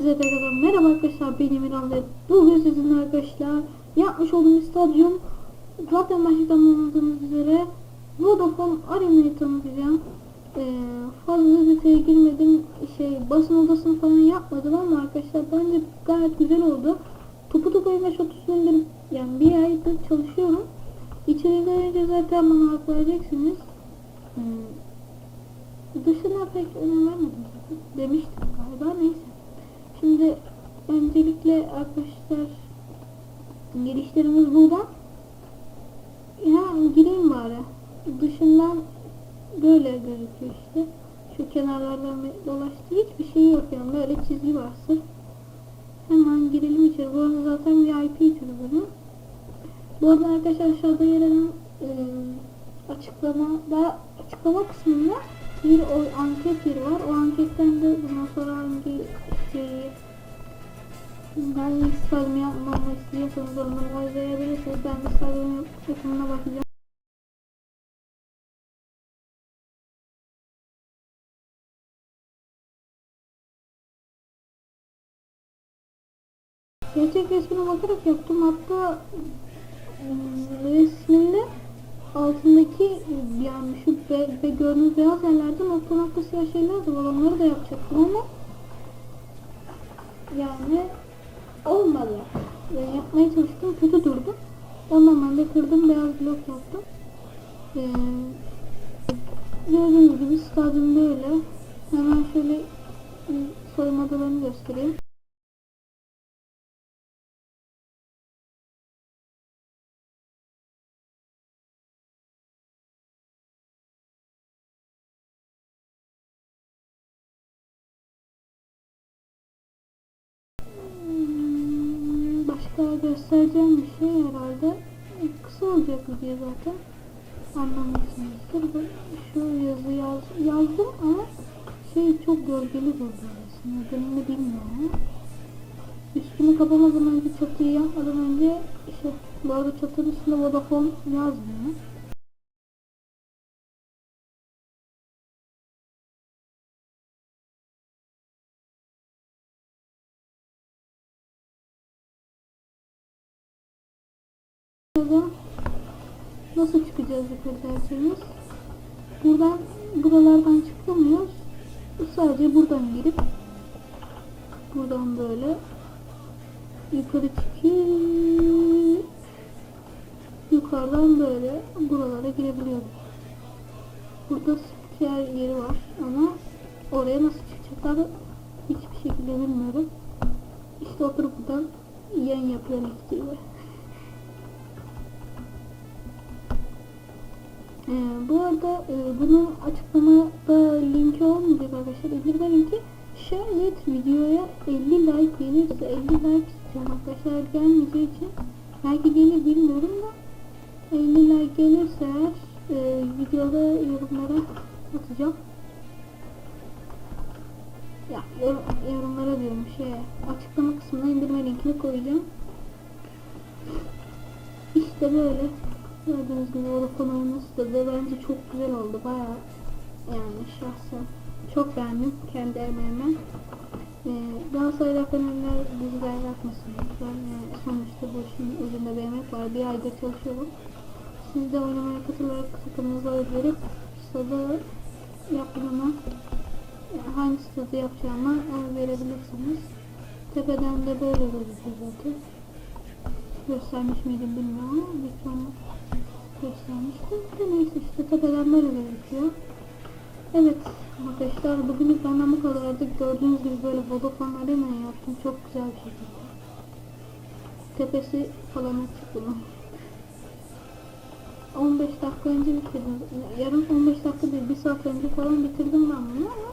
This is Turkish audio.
arkadaşlar ben Emir Ahmet. Bugün sizinle arkadaşlar yapmış olduğum stadyum zaten başlıktan anladığınız üzere Vodafone Arena'yı tanıtacağım. Ee, fazla detaya girmedim. Şey basın odasını falan yapmadım ama arkadaşlar bence gayet güzel oldu. Topu topu 25 30 gündür yani bir aydır çalışıyorum. İçeriden önce zaten bana hak vereceksiniz. Hmm. Dışına pek önem vermedim. Demiştim galiba neyse. Şimdi öncelikle arkadaşlar girişlerimiz burada. Ya gireyim bari. Dışından böyle gözüküyor işte. Şu kenarlardan dolaştı. Hiçbir şey yok yani. Böyle çizgi var sırf. Hemen girelim içeri. Bu arada zaten VIP türü bunu. Bu arada arkadaşlar aşağıda yer alan e, açıklamada açıklama kısmında bir o anket yeri var. O anketten de bundan sonra hangi hangi stadyumu yapmamı istiyorsanız onları oylayabilirsiniz. Ben de stadyum yapımına bakacağım. Gerçek resmine bakarak yaptım. Hatta ım, resminde altındaki yani şu be, be gördüğünüz beyaz yerlerde nokta nokta siyah şeyler de var. Onları da yapacaktım ama. Yani yapmaya çalıştım. Kötü durdu. Ondan ben de kırdım. Beyaz blok yaptım. Ee, gördüğünüz gibi stadyum böyle. Hemen şöyle ım, soyunma odalarını göstereyim. Göstereceğim bir şey herhalde. Kısa olacak video zaten. Anlamışsınızdır. Bu- Şu yazı yaz, yazdım ama şey çok gölgeli burada. Nedenini bilmiyorum. Üstünü kapamadan önce çatıyı yapmadan önce işte bu arada çatının üstünde Vodafone yazmıyor. Burada nasıl çıkacağız yukarı derseniz buradan buralardan çıkamıyoruz. Sadece buradan girip buradan böyle yukarı çıkıp yukarıdan böyle buralara girebiliyoruz. Burada spiker yeri var ama oraya nasıl çıkacaklar hiçbir şekilde bilmiyorum. İşte oturup buradan yayın yapıyorum gibi. Ee, bu arada e, bunun açıklamada linki olmayacak arkadaşlar. İndirme linki şayet videoya 50 like gelirse 50 like istiyorum arkadaşlar gelmeyeceği için belki gelir bilmiyorum da 50 like gelirse eğer e, videoda yorumlara atacağım. Ya yorum, yorumlara diyorum şey açıklama kısmına indirme linkini koyacağım. İşte böyle. Gördüğünüz gibi Vodafone oynaması da, da bence çok güzel oldu. Baya yani şahsen çok beğendim kendi emeğime. Ee, Galatasaray Fenerler diziler yapmasın lütfen. Yani sonuçta bu işin ucunda bir emek var. Bir aydır çalışıyorum. Siz de oynamaya katılarak takımınıza oy verip yapmama yani hangi stadı yapacağıma oy verebilirsiniz. Tepeden de böyle gözüküyor zaten. Göstermiş miydim bilmiyorum ama ihtimalle göstermiştim. De neyse işte tepeden böyle gözüküyor. Evet arkadaşlar bugünlük benden bu kadardı. Gördüğünüz gibi böyle Vodafone Arena yaptım. Çok güzel bir şekilde. Tepesi falan açık bunun. 15 dakika önce bitirdim. Yarım 15 dakika değil, bir saat önce falan bitirdim ben bunu ama